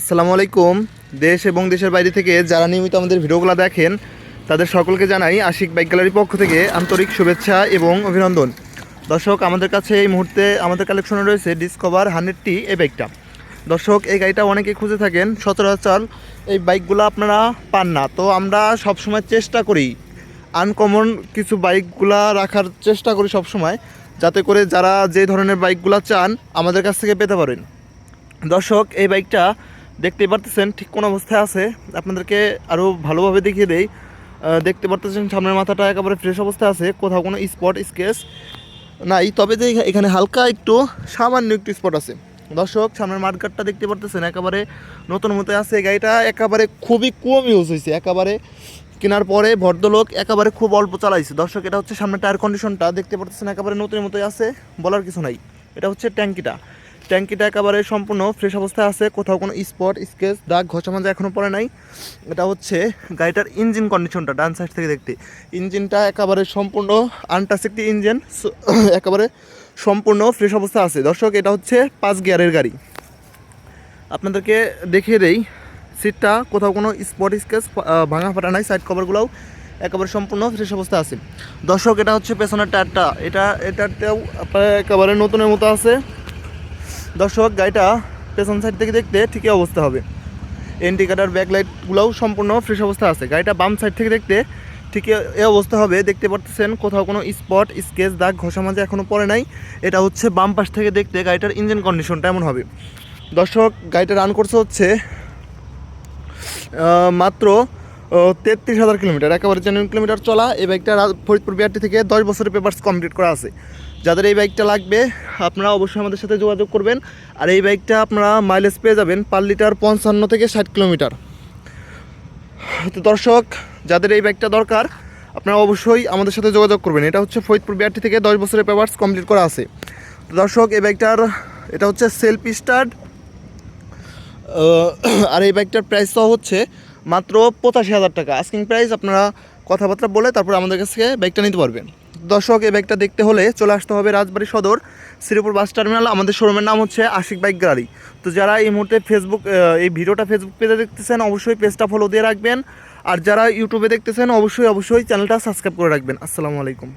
আসসালামু আলাইকুম। দেশ এবং দেশের বাইরে থেকে যারা নিয়মিত আমাদের ভিডিওগুলো দেখেন, তাদের সকলকে জানাই আশিক বাইক গ্যালারির পক্ষ থেকে আন্তরিক শুভেচ্ছা এবং অভিনন্দন। দর্শক, আমাদের কাছে এই মুহূর্তে আমাদের কালেকশনে রয়েছে ডিসকভার হান্ড্রেড টি এই বাইকটা। দর্শক, এই গাড়িটা অনেকে খুঁজে থাকেন, সচরাচর এই বাইকগুলো আপনারা পান না। তো আমরা সবসময় চেষ্টা করি আনকমন কিছু বাইকগুলা রাখার চেষ্টা করি সবসময়, যাতে করে যারা যে ধরনের বাইকগুলো চান, আমাদের কাছ থেকে পেতে পারেন। দর্শক, এই বাইকটা দেখতেই পারতেছেন, ঠিক কোন অবস্থায় আছে। আপনাদেরকে আরও ভালোভাবে দেখিয়ে দেই। দেখতে পারতেছেন সামনের মাথাটা একেবারে ফ্রেশ অবস্থায় আছে, কোথাও কোনো স্পট স্কেচ নাই। তবে যে এখানে হালকা একটু সামান্য একটু স্পট আছে। দর্শক, সামনের মার্কেটটা দেখতে পারতেছেন, একেবারে নতুন মতো আছে। গাড়িটা একেবারে খুবই কম ইউজ হয়েছে, একেবারে কেনার পরে ভদ্রলোক একেবারে খুব অল্প চালাইছে। দর্শক, এটা হচ্ছে সামনে টায়ার কন্ডিশনটা দেখতে পারতেছেন, একেবারে নতুন মতোই আছে, বলার কিছু নাই। এটা হচ্ছে ট্যাঙ্কিটা। ট্যাঙ্কিটা একেবারে সম্পূর্ণ ফ্রেশ অবস্থায় আছে, কোথাও কোনো স্পট স্কেচ দাগ ঘষা মাজা এখনও পড়ে নাই। এটা হচ্ছে গাড়িটার ইঞ্জিন কন্ডিশনটা ডান সাইড থেকে দেখতে। ইঞ্জিনটা একেবারে সম্পূর্ণ আনটাচ একটি ইঞ্জিন একেবারে সম্পূর্ণ ফ্রেশ অবস্থা আছে। দর্শক, এটা হচ্ছে পাঁচ গিয়ারের গাড়ি। আপনাদেরকে দেখিয়ে দেই সিটটা কোথাও কোনো স্পট স্কেচ ভাঙা ফাটা নাই সাইড কভারগুলোও একেবারে সম্পূর্ণ ফ্রেশ অবস্থা আছে। দর্শক, এটা হচ্ছে পেছনের টায়ারটা এটা আপনার একেবারে নতুনের মতো আছে। দর্শক, গাড়িটা পেছন সাইড থেকে দেখতে ঠিকই অবস্থা হবে। ইন্ডিকেটার ব্যাকলাইটগুলোও সম্পূর্ণ ফ্রেশ অবস্থা আছে। গাড়িটা বাম সাইড থেকে দেখতে ঠিকই এ অবস্থা হবে। দেখতে পারতেছেন, কোথাও কোনো স্পট স্কেচ দাগ, ঘষা মাঝে এখনও পড়ে নাই। এটা হচ্ছে বাম পাশ থেকে দেখতে গাড়িটার ইঞ্জিন কন্ডিশনটা এমন হবে। দর্শক, গাড়িটা রান করছে হচ্ছে মাত্র তেত্রিশ হাজার কিলোমিটার। একেবারে জেনুইন কিলোমিটার চলা। এই বাইকটা ফরিদপুর বিআরটি থেকে দশ বছরের পেপার্স কমপ্লিট করা আছে। যাদের এই বাইকটা লাগবে, আপনারা অবশ্যই আমাদের সাথে যোগাযোগ করবেন। আর এই বাইকটা আপনারা মাইলেজ পেয়ে যাবেন পার লিটার পঞ্চান্ন থেকে ষাট কিলোমিটার। তো দর্শক, যাদের এই বাইকটা দরকার, আপনারা অবশ্যই আমাদের সাথে যোগাযোগ করবেন। এটা হচ্ছে ফরিদপুর বিআরটি থেকে দশ বছরের পেপার্স কমপ্লিট করা আছে। তো দর্শক, এই বাইকটার, এটা হচ্ছে সেলফ স্টার্ট আর এই বাইকটার প্রাইস তো হচ্ছে মাত্র পঁচাশি হাজার টাকা। আস্কিং প্রাইস আপনারা কথাবার্তা বলে তারপর আমাদের কাছ থেকে বাইকটা নিতে পারবেন। দর্শক, এই বাইকটা দেখতে হলে চলে আসতে হবে রাজবাড়ি সদর, শ্রীপুর বাস টার্মিনাল। আমাদের শোরুমের নাম হচ্ছে আশিক বাইক গাড়ি তো যারা এই মুহূর্তে ফেসবুক এই ভিডিওটা ফেসবুক পেজে দেখতেছেন, অবশ্যই পেজটা ফলো দিয়ে রাখবেন। আর যারা ইউটিউবে দেখতেছেন, অবশ্যই অবশ্যই চ্যানেলটা সাবস্ক্রাইব করে রাখবেন। আসসালামু আলাইকুম।